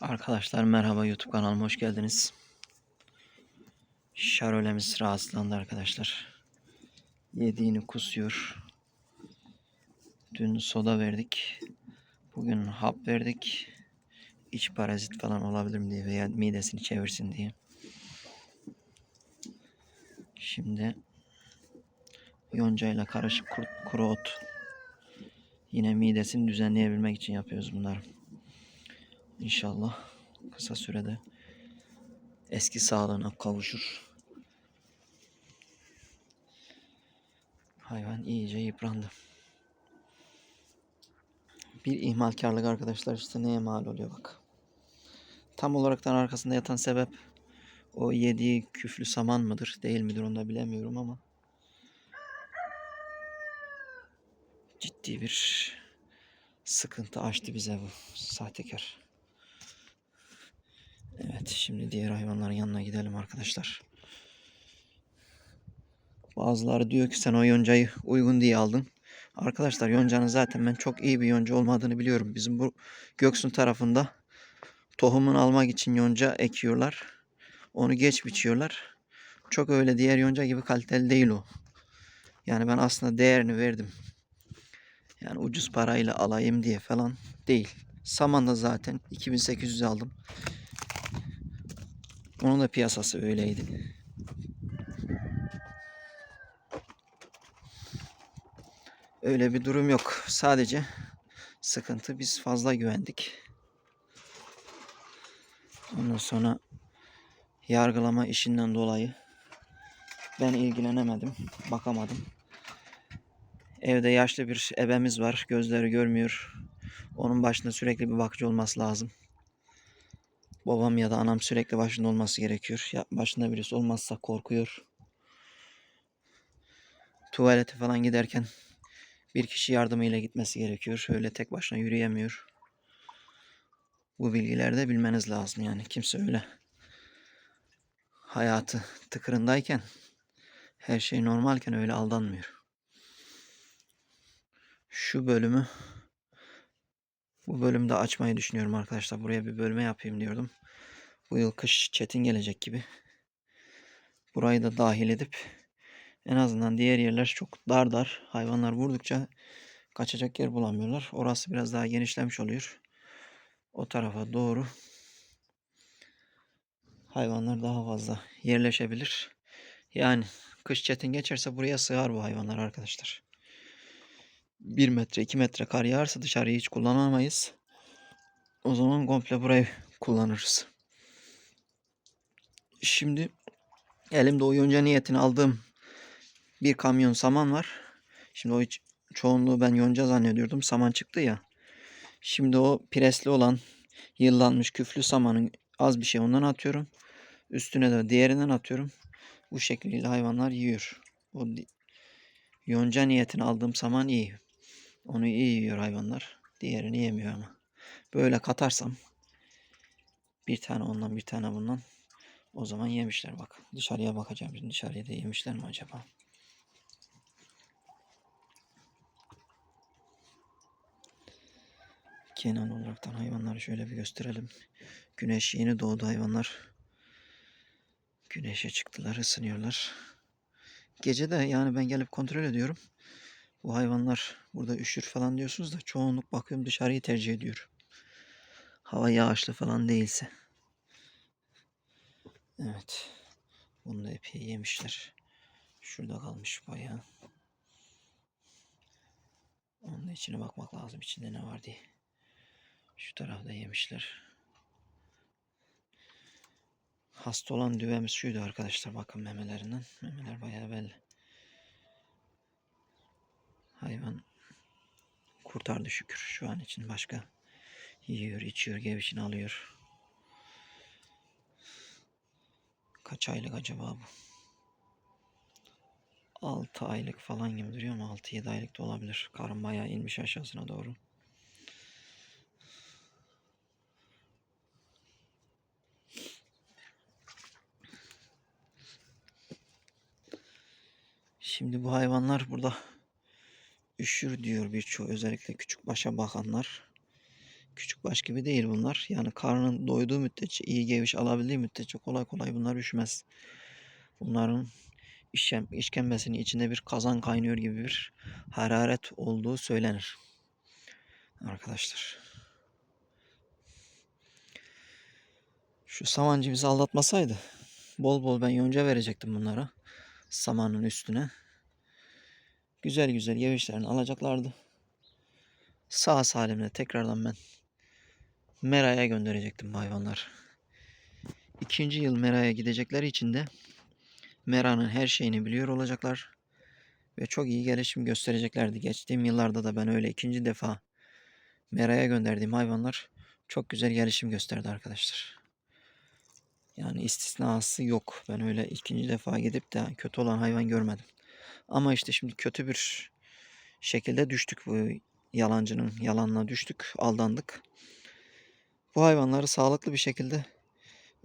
Arkadaşlar merhaba YouTube kanalıma hoş geldiniz. Şarolemiz rahatsızlandı arkadaşlar. Yediğini kusuyor. Dün soda verdik. Bugün hap verdik. İç parazit falan olabilir mi diye veya midesini çevirsin diye. Şimdi yoncayla karışık kuru, kuru ot. Yine midesini düzenleyebilmek için yapıyoruz bunları. İnşallah kısa sürede eski sağlığına kavuşur. Hayvan iyice yıprandı. Bir ihmalkarlık arkadaşlar işte neye mal oluyor bak. Tam olaraktan arkasında yatan sebep o yediği küflü saman mıdır değil midir onu da bilemiyorum ama ciddi bir sıkıntı açtı bize bu sahtekar. Evet şimdi diğer hayvanların yanına gidelim arkadaşlar. Bazıları diyor ki sen o yoncayı uygun diye aldın. Arkadaşlar yoncanın zaten ben çok iyi bir yonca olmadığını biliyorum. Bizim bu Göksun tarafında tohumunu almak için yonca ekiyorlar. Onu geç biçiyorlar. Çok öyle diğer yonca gibi kaliteli değil o. Yani ben aslında değerini verdim. Yani ucuz parayla alayım diye falan değil. Saman da zaten 2800 aldım. Onun da piyasası öyleydi. Öyle bir durum yok. Sadece sıkıntı biz fazla güvendik. Ondan sonra yargılama işinden dolayı ben ilgilenemedim, bakamadım. Evde yaşlı bir ebemiz var. Gözleri görmüyor. Onun başında sürekli bir bakıcı olması lazım. Babam ya da anam sürekli başında olması gerekiyor. Ya başında birisi olmazsa korkuyor. Tuvalete falan giderken bir kişi yardımıyla gitmesi gerekiyor. Öyle tek başına yürüyemiyor. Bu bilgileri de bilmeniz lazım yani. Kimse öyle hayatı tıkırındayken her şey normalken öyle aldanmıyor. Şu bölümü bu bölümde açmayı düşünüyorum arkadaşlar. Buraya bir bölme yapayım diyordum. Bu yıl kış çetin gelecek gibi. Burayı da dahil edip en azından diğer yerler çok dar dar. Hayvanlar vurdukça kaçacak yer bulamıyorlar. Orası biraz daha genişlemiş oluyor. O tarafa doğru hayvanlar daha fazla yerleşebilir. Yani kış çetin geçerse buraya sığar bu hayvanlar arkadaşlar. 1 metre 2 metre kar yağarsa dışarıyı hiç kullanamayız. O zaman komple burayı kullanırız. Şimdi elimde o yonca niyetini aldığım bir kamyon saman var. Şimdi o hiç, çoğunluğu ben yonca zannediyordum. Saman çıktı ya. Şimdi o presli olan yıllanmış küflü samanın az bir şey ondan atıyorum. Üstüne de diğerinden atıyorum. Bu şekilde hayvanlar yiyor. O yonca niyetini aldığım saman iyi. Onu iyi yiyor hayvanlar. Diğerini yemiyor ama. Böyle katarsam bir tane ondan bir tane bundan o zaman yemişler bak. Dışarıya bakacağım. Şimdi dışarıya da yemişler mi acaba? Kenan olaraktan hayvanları şöyle bir gösterelim. Güneş yeni doğdu hayvanlar. Güneşe çıktılar, ısınıyorlar. Gece de yani ben gelip kontrol ediyorum. Bu hayvanlar burada üşür falan diyorsunuz da çoğunluk bakıyorum dışarıyı tercih ediyor. Hava yağışlı falan değilse. Evet. Bunu da epey yemişler. Şurada kalmış bayağı. Onun da içine bakmak lazım içinde ne var diye. Şu tarafta yemişler. Hasta olan düvemiz şuydu arkadaşlar. Bakın memelerinden. Memeler bayağı belli. Hayvan kurtardı şükür. Şu an için başka yiyor, içiyor, gevişini alıyor. Kaç aylık acaba bu? 6 aylık falan gibi duruyor ama 6-7 aylık da olabilir. Karın bayağı inmiş aşağısına doğru. Şimdi bu hayvanlar burada üşür diyor birçoğu özellikle küçük başa bakanlar. küçük baş gibi değil bunlar. Yani karnın doyduğu müddetçe, iyi geviş alabildiği müddetçe kolay kolay bunlar üşümez. Bunların işem, işkembesinin içinde bir kazan kaynıyor gibi bir hararet olduğu söylenir. Arkadaşlar. Şu samancı bizi aldatmasaydı bol bol ben yonca verecektim bunlara. Samanın üstüne. Güzel güzel yevişlerini alacaklardı. Sağ salimle tekrardan ben Mera'ya gönderecektim hayvanlar. İkinci yıl Mera'ya gidecekleri için de Mera'nın her şeyini biliyor olacaklar. Ve çok iyi gelişim göstereceklerdi. Geçtiğim yıllarda da ben öyle ikinci defa Mera'ya gönderdiğim hayvanlar çok güzel gelişim gösterdi arkadaşlar. Yani istisnası yok. Ben öyle ikinci defa gidip de kötü olan hayvan görmedim. Ama işte şimdi kötü bir şekilde düştük bu yalancının yalanına düştük, aldandık. Bu hayvanları sağlıklı bir şekilde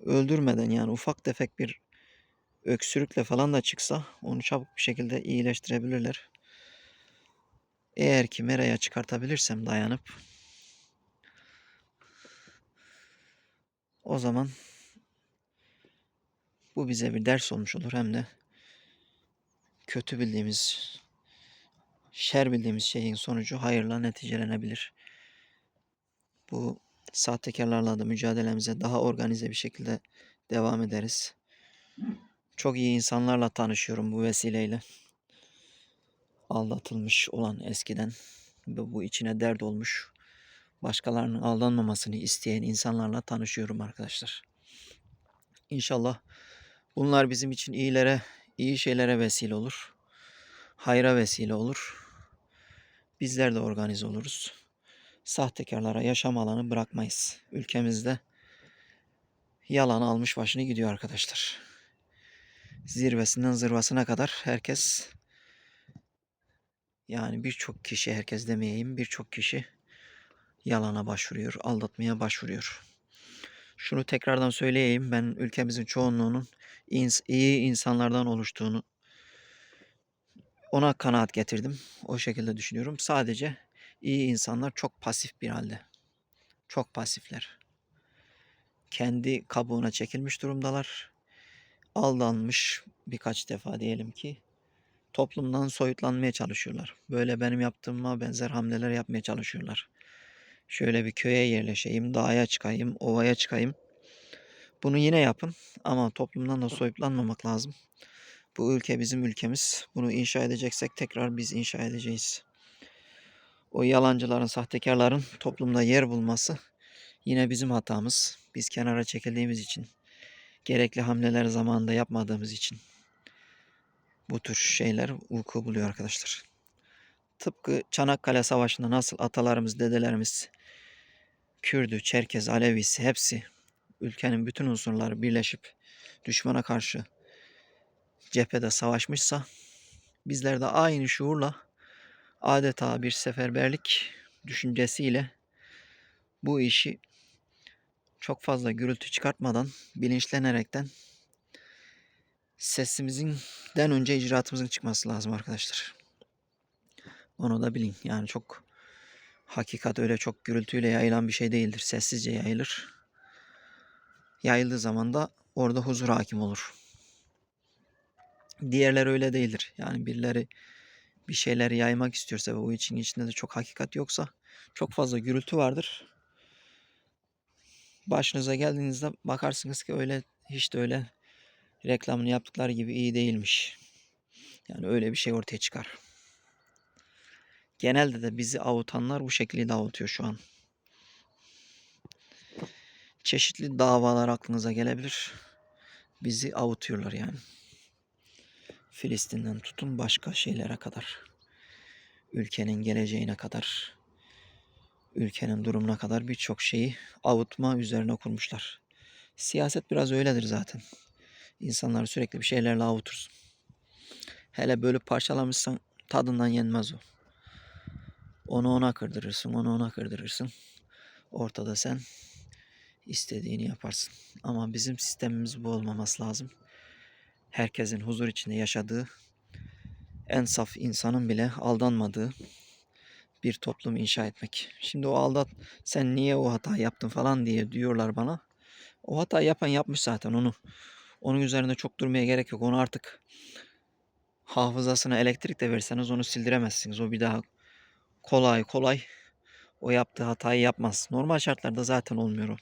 öldürmeden yani ufak tefek bir öksürükle falan da çıksa onu çabuk bir şekilde iyileştirebilirler. Eğer ki meraya çıkartabilirsem dayanıp o zaman bu bize bir ders olmuş olur hem de kötü bildiğimiz şer bildiğimiz şeyin sonucu hayırla neticelenebilir. Bu sahtekarlarla da mücadelemize daha organize bir şekilde devam ederiz. Çok iyi insanlarla tanışıyorum bu vesileyle. Aldatılmış olan eskiden ve bu içine dert olmuş başkalarının aldanmamasını isteyen insanlarla tanışıyorum arkadaşlar. İnşallah bunlar bizim için iyilere, iyi şeylere vesile olur. Hayra vesile olur. Bizler de organize oluruz. Sahtekarlara yaşam alanı bırakmayız. Ülkemizde yalan almış başını gidiyor arkadaşlar. Zirvesinden zırvasına kadar herkes yani birçok kişi herkes demeyeyim birçok kişi yalana başvuruyor, aldatmaya başvuruyor. Şunu tekrardan söyleyeyim ben ülkemizin çoğunluğunun iyi insanlardan oluştuğunu ona kanaat getirdim. O şekilde düşünüyorum. Sadece iyi insanlar çok pasif bir halde. Çok pasifler. Kendi kabuğuna çekilmiş durumdalar. Aldanmış birkaç defa diyelim ki toplumdan soyutlanmaya çalışıyorlar. Böyle benim yaptığıma benzer hamleler yapmaya çalışıyorlar. Şöyle bir köye yerleşeyim, dağa çıkayım, ovaya çıkayım. Bunu yine yapın ama toplumdan da soyutlanmamak lazım. Bu ülke bizim ülkemiz. Bunu inşa edeceksek tekrar biz inşa edeceğiz. O yalancıların, sahtekarların toplumda yer bulması yine bizim hatamız. Biz kenara çekildiğimiz için, gerekli hamleler zamanında yapmadığımız için bu tür şeyler vuku buluyor arkadaşlar. Tıpkı Çanakkale Savaşı'nda nasıl atalarımız, dedelerimiz, Kürdü, Çerkez, Alevisi hepsi ülkenin bütün unsurları birleşip düşmana karşı cephede savaşmışsa bizler de aynı şuurla adeta bir seferberlik düşüncesiyle bu işi çok fazla gürültü çıkartmadan bilinçlenerekten sesimizin den önce icraatımızın çıkması lazım arkadaşlar. Onu da bilin. Yani çok hakikat öyle çok gürültüyle yayılan bir şey değildir. Sessizce yayılır. Yayıldığı zaman da orada huzur hakim olur. Diğerler öyle değildir. Yani birileri bir şeyler yaymak istiyorsa ve o için içinde de çok hakikat yoksa çok fazla gürültü vardır. Başınıza geldiğinizde bakarsınız ki öyle hiç de öyle reklamını yaptıkları gibi iyi değilmiş. Yani öyle bir şey ortaya çıkar. Genelde de bizi avutanlar bu şekilde avutuyor şu an. Çeşitli davalar aklınıza gelebilir. Bizi avutuyorlar yani. Filistin'den tutun başka şeylere kadar. Ülkenin geleceğine kadar. Ülkenin durumuna kadar birçok şeyi avutma üzerine kurmuşlar. Siyaset biraz öyledir zaten. İnsanları sürekli bir şeylerle avutursun. Hele böyle parçalamışsan tadından yenmez o. Onu ona kırdırırsın, onu ona kırdırırsın. Ortada sen istediğini yaparsın. Ama bizim sistemimiz bu olmaması lazım. Herkesin huzur içinde yaşadığı, en saf insanın bile aldanmadığı bir toplum inşa etmek. Şimdi o aldat sen niye o hata yaptın falan diye diyorlar bana. O hata yapan yapmış zaten onu. Onun üzerinde çok durmaya gerek yok. Onu artık hafızasına elektrik de verseniz onu sildiremezsiniz. O bir daha kolay kolay o yaptığı hatayı yapmaz. Normal şartlarda zaten olmuyor o.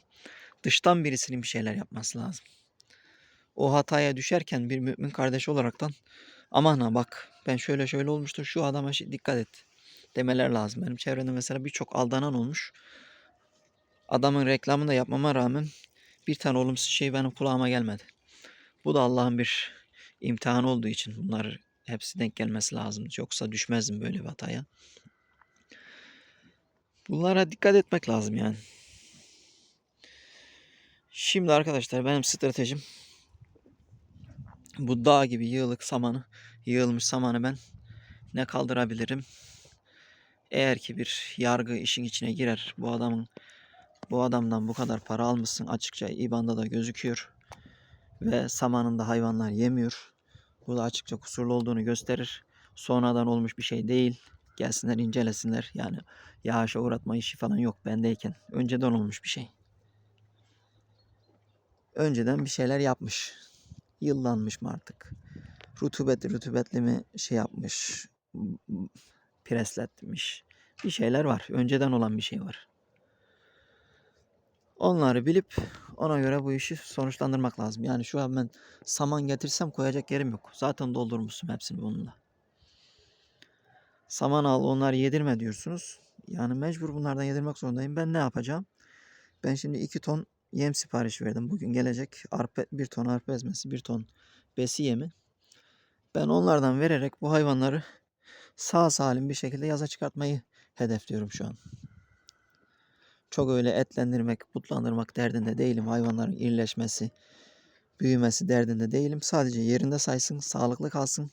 Dıştan birisinin bir şeyler yapması lazım. O hataya düşerken bir mümin kardeş olaraktan aman ha bak ben şöyle şöyle olmuştur şu adama şi- dikkat et demeler lazım. Benim çevremde mesela birçok aldanan olmuş. Adamın reklamını da yapmama rağmen bir tane olumsuz şey benim kulağıma gelmedi. Bu da Allah'ın bir imtihanı olduğu için bunlar hepsi denk gelmesi lazım. Yoksa düşmezdim böyle bir hataya. Bunlara dikkat etmek lazım yani. Şimdi arkadaşlar benim stratejim bu dağ gibi yığılık samanı, yığılmış samanı ben ne kaldırabilirim? Eğer ki bir yargı işin içine girer, bu adamın bu adamdan bu kadar para almışsın açıkça IBAN'da da gözüküyor ve samanında hayvanlar yemiyor. Bu da açıkça kusurlu olduğunu gösterir. Sonradan olmuş bir şey değil. Gelsinler incelesinler. Yani yağışa uğratma işi falan yok bendeyken. Önceden olmuş bir şey. Önceden bir şeyler yapmış. Yıllanmış mı artık? Rutubetli rutubetli mi şey yapmış? Presletmiş. Bir şeyler var. Önceden olan bir şey var. Onları bilip ona göre bu işi sonuçlandırmak lazım. Yani şu an ben saman getirsem koyacak yerim yok. Zaten doldurmuşum hepsini bununla. Saman al onları yedirme diyorsunuz. Yani mecbur bunlardan yedirmek zorundayım. Ben ne yapacağım? Ben şimdi 2 ton yem siparişi verdim. Bugün gelecek arpa, bir ton arpa ezmesi, bir ton besi yemi. Ben onlardan vererek bu hayvanları sağ salim bir şekilde yaza çıkartmayı hedefliyorum şu an. Çok öyle etlendirmek, butlandırmak derdinde değilim. Hayvanların irileşmesi, büyümesi derdinde değilim. Sadece yerinde saysın, sağlıklı kalsın,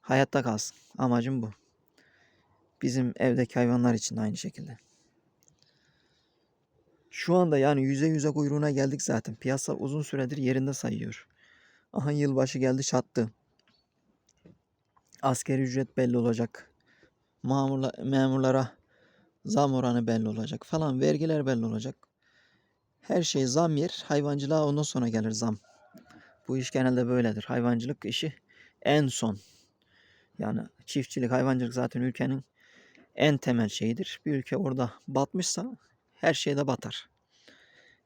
hayatta kalsın. Amacım bu. Bizim evdeki hayvanlar için de aynı şekilde. Şu anda yani yüze yüze kuyruğuna geldik zaten. Piyasa uzun süredir yerinde sayıyor. Aha yılbaşı geldi çattı. Askeri ücret belli olacak. Mamurla, memurlara zam oranı belli olacak falan. Vergiler belli olacak. Her şey zam yer. Hayvancılığa ondan sonra gelir zam. Bu iş genelde böyledir. Hayvancılık işi en son. Yani çiftçilik, hayvancılık zaten ülkenin en temel şeyidir. Bir ülke orada batmışsa her şey de batar.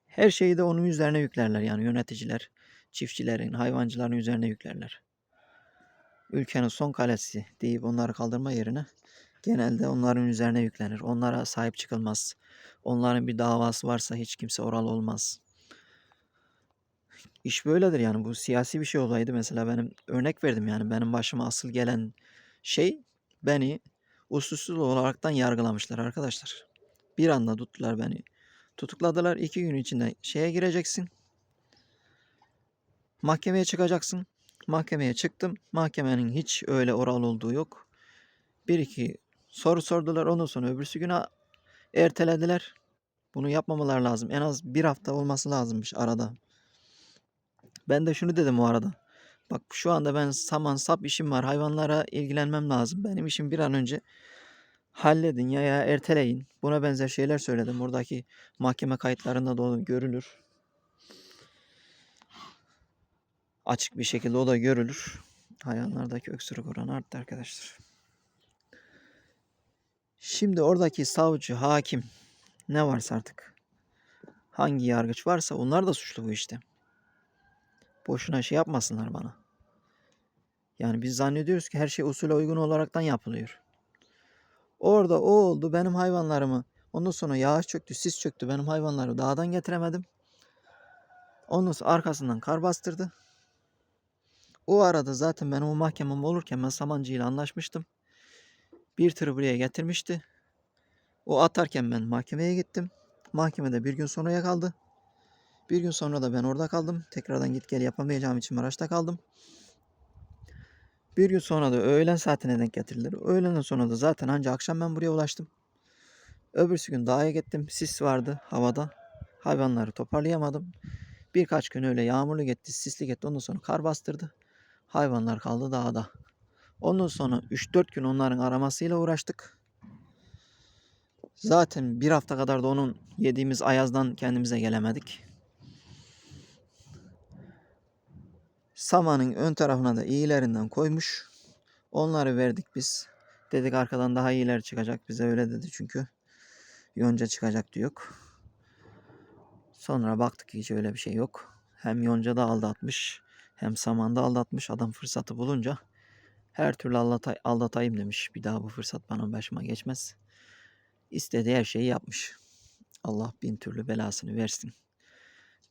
Her şeyi de onun üzerine yüklerler yani yöneticiler, çiftçilerin, hayvancıların üzerine yüklerler. Ülkenin son kalesi deyip onları kaldırma yerine genelde onların üzerine yüklenir. Onlara sahip çıkılmaz. Onların bir davası varsa hiç kimse oral olmaz. İş böyledir yani bu siyasi bir şey olaydı mesela benim örnek verdim yani benim başıma asıl gelen şey beni usulsüz olaraktan yargılamışlar arkadaşlar. Bir anda tuttular beni. Tutukladılar. iki gün içinde şeye gireceksin. Mahkemeye çıkacaksın. Mahkemeye çıktım. Mahkemenin hiç öyle oral olduğu yok. Bir iki soru sordular. Ondan sonra öbürsü güne ertelediler. Bunu yapmamalar lazım. En az bir hafta olması lazımmış arada. Ben de şunu dedim o arada. Bak şu anda ben saman sap işim var. Hayvanlara ilgilenmem lazım. Benim işim bir an önce halledin ya ya erteleyin. Buna benzer şeyler söyledim. Buradaki mahkeme kayıtlarında da o görülür. Açık bir şekilde o da görülür. Hayvanlardaki öksürük oranı arttı arkadaşlar. Şimdi oradaki savcı, hakim ne varsa artık hangi yargıç varsa onlar da suçlu bu işte. Boşuna şey yapmasınlar bana. Yani biz zannediyoruz ki her şey usule uygun olaraktan yapılıyor. Orada o oldu benim hayvanlarımı. Ondan sonra yağış çöktü, sis çöktü. Benim hayvanları dağdan getiremedim. Ondan sonra arkasından kar bastırdı. O arada zaten ben o mahkemem olurken ben Samancı ile anlaşmıştım. Bir tır buraya getirmişti. O atarken ben mahkemeye gittim. Mahkemede bir gün sonraya kaldı. Bir gün sonra da ben orada kaldım. Tekrardan git gel yapamayacağım için Maraş'ta kaldım. Bir gün sonra da öğlen saatine denk getirdiler. Öğlenden sonra da zaten ancak akşam ben buraya ulaştım. Öbürsü gün dağa gittim. Sis vardı havada. Hayvanları toparlayamadım. Birkaç gün öyle yağmurlu gitti, sisli gitti. Ondan sonra kar bastırdı. Hayvanlar kaldı dağda. Ondan sonra 3-4 gün onların aramasıyla uğraştık. Zaten bir hafta kadar da onun yediğimiz ayazdan kendimize gelemedik. Samanın ön tarafına da iyilerinden koymuş. Onları verdik biz. Dedik arkadan daha iyiler çıkacak. Bize öyle dedi çünkü. Yonca çıkacak diyor. Sonra baktık ki hiç öyle bir şey yok. Hem yonca da aldatmış. Hem samanda aldatmış. Adam fırsatı bulunca her türlü aldatay aldatayım demiş. Bir daha bu fırsat bana başıma geçmez. İstediği her şeyi yapmış. Allah bin türlü belasını versin.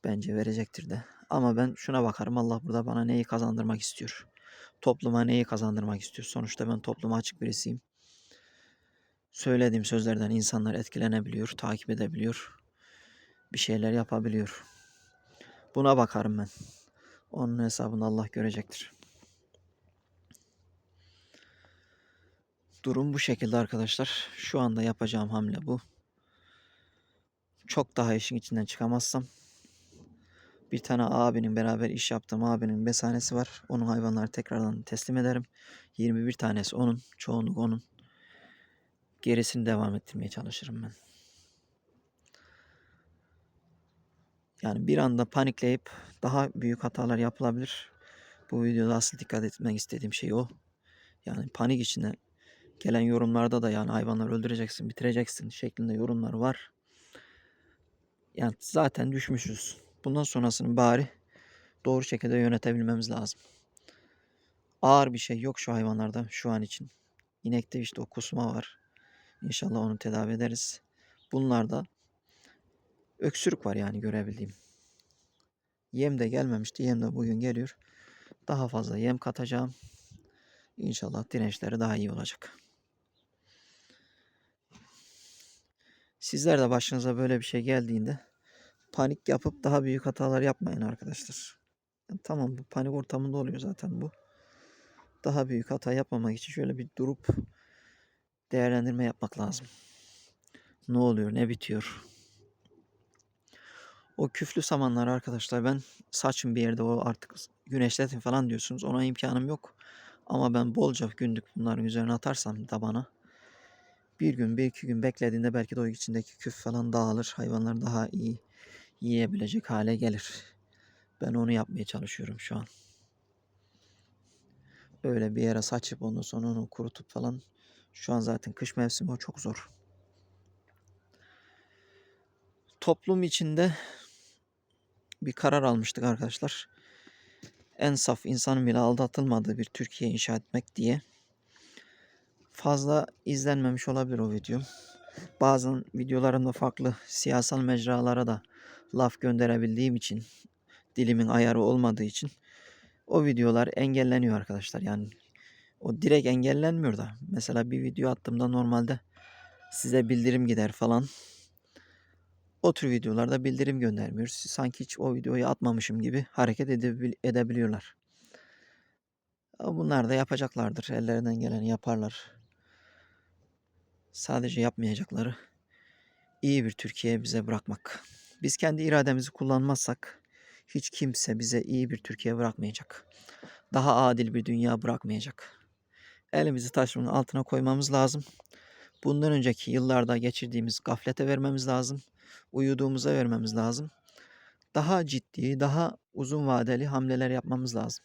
Bence verecektir de. Ama ben şuna bakarım. Allah burada bana neyi kazandırmak istiyor? Topluma neyi kazandırmak istiyor? Sonuçta ben topluma açık birisiyim. Söylediğim sözlerden insanlar etkilenebiliyor, takip edebiliyor. Bir şeyler yapabiliyor. Buna bakarım ben. Onun hesabını Allah görecektir. Durum bu şekilde arkadaşlar. Şu anda yapacağım hamle bu. Çok daha işin içinden çıkamazsam bir tane abinin beraber iş yaptığım abinin besanesi var. Onun hayvanları tekrardan teslim ederim. 21 tanesi onun, çoğunluk onun. Gerisini devam ettirmeye çalışırım ben. Yani bir anda panikleyip daha büyük hatalar yapılabilir. Bu videoda asıl dikkat etmek istediğim şey o. Yani panik içinde gelen yorumlarda da yani hayvanları öldüreceksin, bitireceksin şeklinde yorumlar var. Yani zaten düşmüşüz. Bundan sonrasını bari doğru şekilde yönetebilmemiz lazım. Ağır bir şey yok şu hayvanlarda şu an için. İnekte işte o kusma var. İnşallah onu tedavi ederiz. Bunlarda öksürük var yani görebildiğim. Yem de gelmemişti. Yem de bugün geliyor. Daha fazla yem katacağım. İnşallah dirençleri daha iyi olacak. Sizler de başınıza böyle bir şey geldiğinde panik yapıp daha büyük hatalar yapmayın arkadaşlar. Yani tamam bu panik ortamında oluyor zaten bu. Daha büyük hata yapmamak için şöyle bir durup değerlendirme yapmak lazım. Ne oluyor, ne bitiyor? O küflü samanlar arkadaşlar ben saçım bir yerde o artık güneşletin falan diyorsunuz. Ona imkanım yok. Ama ben bolca günlük bunların üzerine atarsam tabana bir gün bir iki gün beklediğinde belki de o içindeki küf falan dağılır. Hayvanlar daha iyi yiyebilecek hale gelir. Ben onu yapmaya çalışıyorum şu an. Öyle bir yere saçıp ondan sonra onu kurutup falan. Şu an zaten kış mevsimi o çok zor. Toplum içinde bir karar almıştık arkadaşlar. En saf insanın bile aldatılmadığı bir Türkiye inşa etmek diye. Fazla izlenmemiş olabilir o video. Bazen videolarımda farklı siyasal mecralara da laf gönderebildiğim için dilimin ayarı olmadığı için o videolar engelleniyor arkadaşlar. Yani o direkt engellenmiyor da. Mesela bir video attığımda normalde size bildirim gider falan. O tür videolarda bildirim göndermiyoruz. Sanki hiç o videoyu atmamışım gibi hareket edebil- edebiliyorlar. Bunlar da yapacaklardır. Ellerinden geleni yaparlar. Sadece yapmayacakları iyi bir Türkiye bize bırakmak. Biz kendi irademizi kullanmazsak hiç kimse bize iyi bir Türkiye bırakmayacak. Daha adil bir dünya bırakmayacak. Elimizi taşın altına koymamız lazım. Bundan önceki yıllarda geçirdiğimiz gaflete vermemiz lazım. Uyuduğumuza vermemiz lazım. Daha ciddi, daha uzun vadeli hamleler yapmamız lazım.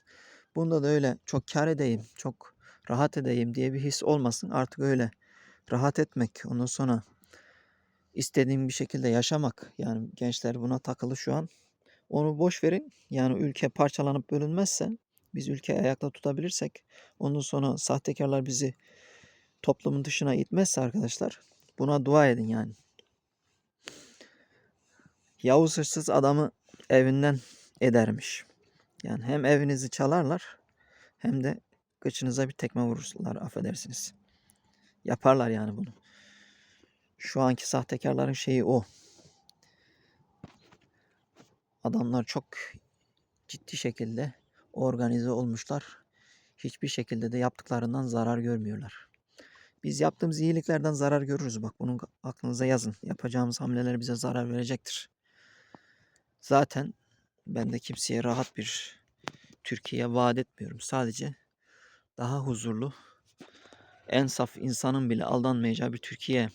Bunda da öyle çok kar edeyim, çok rahat edeyim diye bir his olmasın. Artık öyle rahat etmek, ondan sonra istediğim bir şekilde yaşamak. Yani gençler buna takılı şu an. Onu boş verin. Yani ülke parçalanıp bölünmezse, biz ülkeyi ayakta tutabilirsek, ondan sonra sahtekarlar bizi toplumun dışına itmezse arkadaşlar, buna dua edin yani. Yavuz hırsız adamı evinden edermiş. Yani hem evinizi çalarlar hem de kıçınıza bir tekme vururlar affedersiniz. Yaparlar yani bunu. Şu anki sahtekarların şeyi o. Adamlar çok ciddi şekilde organize olmuşlar. Hiçbir şekilde de yaptıklarından zarar görmüyorlar. Biz yaptığımız iyiliklerden zarar görürüz. Bak bunu aklınıza yazın. Yapacağımız hamleler bize zarar verecektir. Zaten ben de kimseye rahat bir Türkiye vaat etmiyorum. Sadece daha huzurlu, en saf insanın bile aldanmayacağı bir Türkiye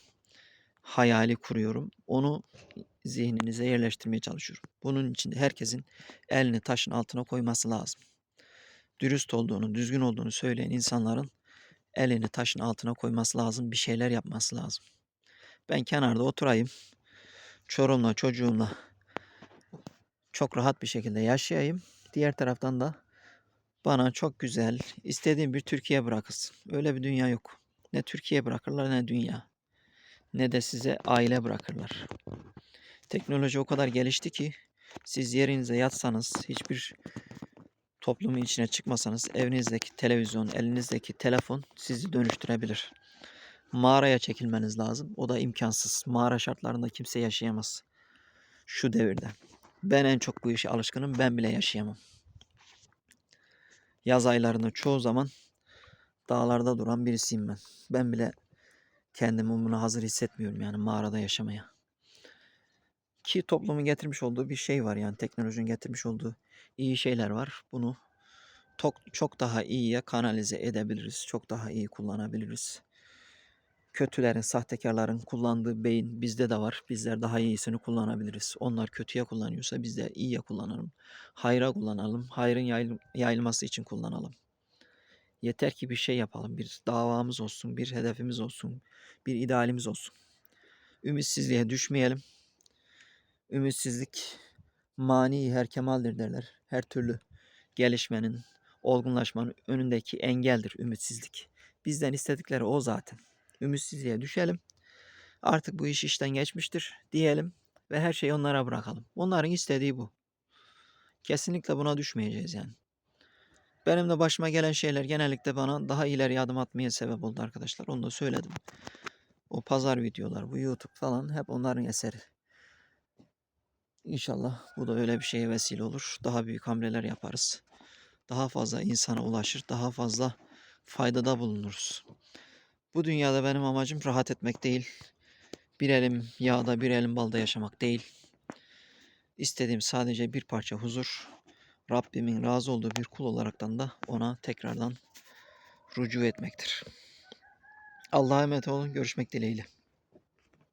hayali kuruyorum. Onu zihninize yerleştirmeye çalışıyorum. Bunun için de herkesin elini taşın altına koyması lazım. Dürüst olduğunu, düzgün olduğunu söyleyen insanların elini taşın altına koyması lazım. Bir şeyler yapması lazım. Ben kenarda oturayım. Çorumla, çocuğumla çok rahat bir şekilde yaşayayım. Diğer taraftan da bana çok güzel, istediğim bir Türkiye bırakırsın. Öyle bir dünya yok. Ne Türkiye bırakırlar ne dünya. Ne de size aile bırakırlar. Teknoloji o kadar gelişti ki siz yerinize yatsanız hiçbir toplumun içine çıkmasanız evinizdeki televizyon, elinizdeki telefon sizi dönüştürebilir. Mağaraya çekilmeniz lazım. O da imkansız. Mağara şartlarında kimse yaşayamaz. Şu devirde. Ben en çok bu işe alışkınım. Ben bile yaşayamam. Yaz aylarında çoğu zaman dağlarda duran birisiyim ben. Ben bile kendimi buna hazır hissetmiyorum yani mağarada yaşamaya. Ki toplumun getirmiş olduğu bir şey var yani teknolojinin getirmiş olduğu iyi şeyler var. Bunu çok, çok daha iyiye kanalize edebiliriz. Çok daha iyi kullanabiliriz. Kötülerin, sahtekarların kullandığı beyin bizde de var. Bizler daha iyisini kullanabiliriz. Onlar kötüye kullanıyorsa biz de iyiye kullanalım. Hayra kullanalım. Hayrın yayıl- yayılması için kullanalım. Yeter ki bir şey yapalım. Bir davamız olsun, bir hedefimiz olsun, bir idealimiz olsun. Ümitsizliğe düşmeyelim. Ümitsizlik mani her kemaldir derler. Her türlü gelişmenin, olgunlaşmanın önündeki engeldir ümitsizlik. Bizden istedikleri o zaten. Ümitsizliğe düşelim. Artık bu iş işten geçmiştir diyelim ve her şeyi onlara bırakalım. Onların istediği bu. Kesinlikle buna düşmeyeceğiz yani. Benim de başıma gelen şeyler genellikle bana daha ileri adım atmaya sebep oldu arkadaşlar. Onu da söyledim. O pazar videolar, bu YouTube falan hep onların eseri. İnşallah bu da öyle bir şeye vesile olur. Daha büyük hamleler yaparız. Daha fazla insana ulaşır, daha fazla faydada bulunuruz. Bu dünyada benim amacım rahat etmek değil. Bir elim yağda, bir elim balda yaşamak değil. İstediğim sadece bir parça huzur. Rabbimin razı olduğu bir kul olaraktan da ona tekrardan rücu etmektir. Allah'a emanet olun. Görüşmek dileğiyle.